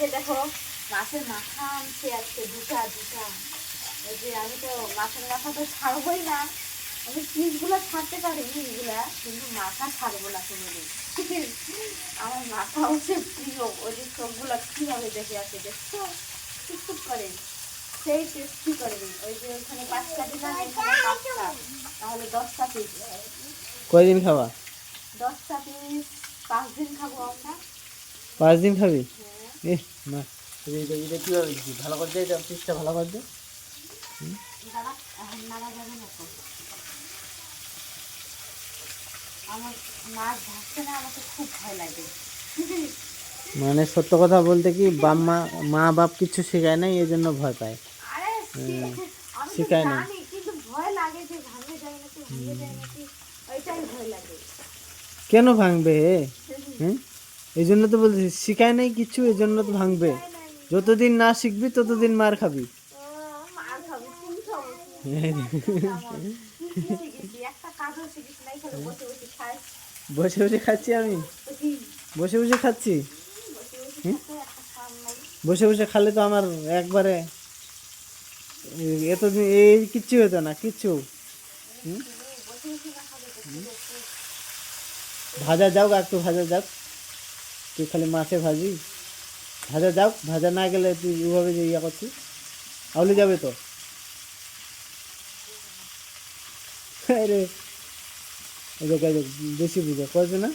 যে দেখো মাছের মাথা আনছে আজকে দুটা দুটা। এই যে আমি তো মাছের মাথা তো ছাড়বই না। আমি পিসগুলো ছাড়তে পারি এগুলা কিন্তু মাথা ছাড়বো না কোনোদিন। আমার মাথা হচ্ছে প্রিয় ওই যে সবগুলো কীভাবে দেখে আছে দেখছ? টুকটুক করে। সেই টেস্টি করে দিই। ওই যে ওখানে পাঁচটা দিলাম তাহলে দশটা পিস কয়দিন খাবা? দশটা পিস পাঁচ দিন খাব আমরা। পাঁচ দিন খাবি? এ না এটা কীভাবে দিচ্ছি ভালো করে দে এটা পিসটা ভালো করে দে। মানে সত্য কথা বলতে কি বাপ মা মা বাপ কিছু শেখায় নাই এই জন্য ভয় পায়। হুম, আমি না। কেন ভাঙবে? হ্যাঁ এই জন্য তো বলছি, শিখায় নাই কিছু এই জন্য তো ভাঙবে। যতদিন না শিখবি, ততদিন মার খাবি। বসে বসে খাচ্ছি আমি? বসে বসে খাচ্ছি? বসে বসে খালে তো আমার একবারে এতদিন এই কিচ্ছু হতো না, কিচ্ছু? ভাজা যাও একটু ভাজা যাও তুই খালি মাছে ভাজি। ভাজা যাও ভাজা না গেলে তুই ওভাবে যে ইয়া করছিস। আউলি যাবে তো। আরে দেখ, বেশি বুঝে। কয়েছে না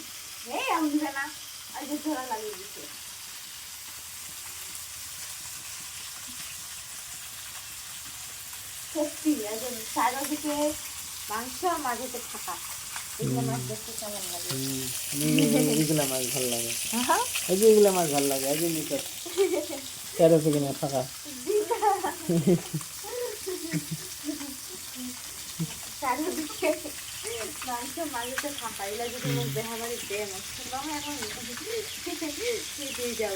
সত্যি একদম চারিদিকে মাংস মাঝেতে থাকা এগুলো মাছ দেখতে কেমন লাগে? এগুলা মাছ ভালো লাগে। এই যে এগুলা মাছ ভালো লাগে এই যে নিকট তেরো সেকেন্ড ফাঁকা? চারিদিকে মাংস মাঝেতে থাকা যদি মোক দেখা বাড়ি দেয় আমি এখন দিয়ে যাব।